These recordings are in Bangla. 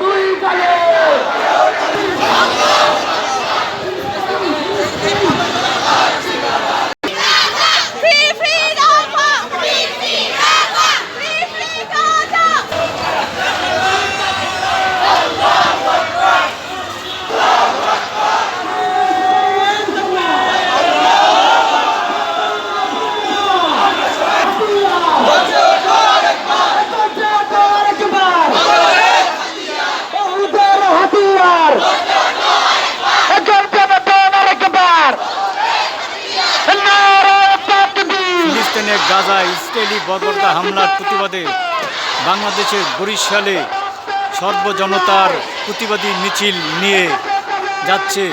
দুই গালে ফিলিস্তিনে গাজায় ইসরায়েলি বর্বরতা হামলার প্রতিবাদে বাংলাদেশের বরিশালে সর্বজনতার প্রতিবাদী মিছিল নিয়ে যাচ্ছে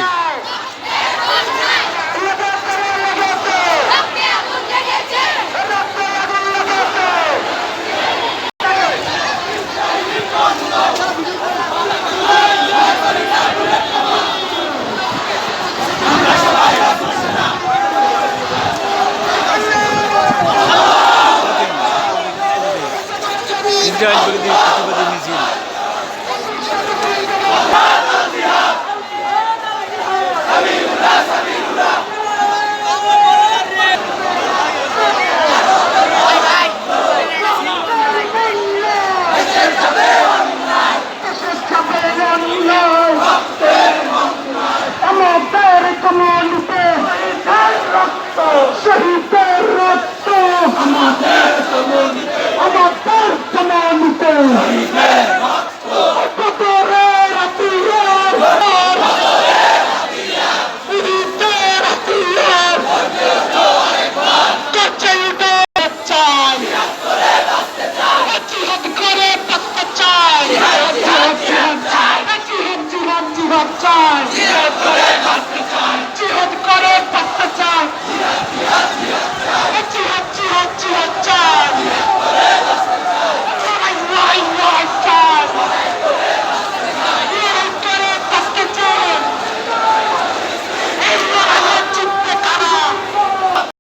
ইসরায়েল বিরোধী প্রতিবাদী মিছিল। শহীদ বাচ্চার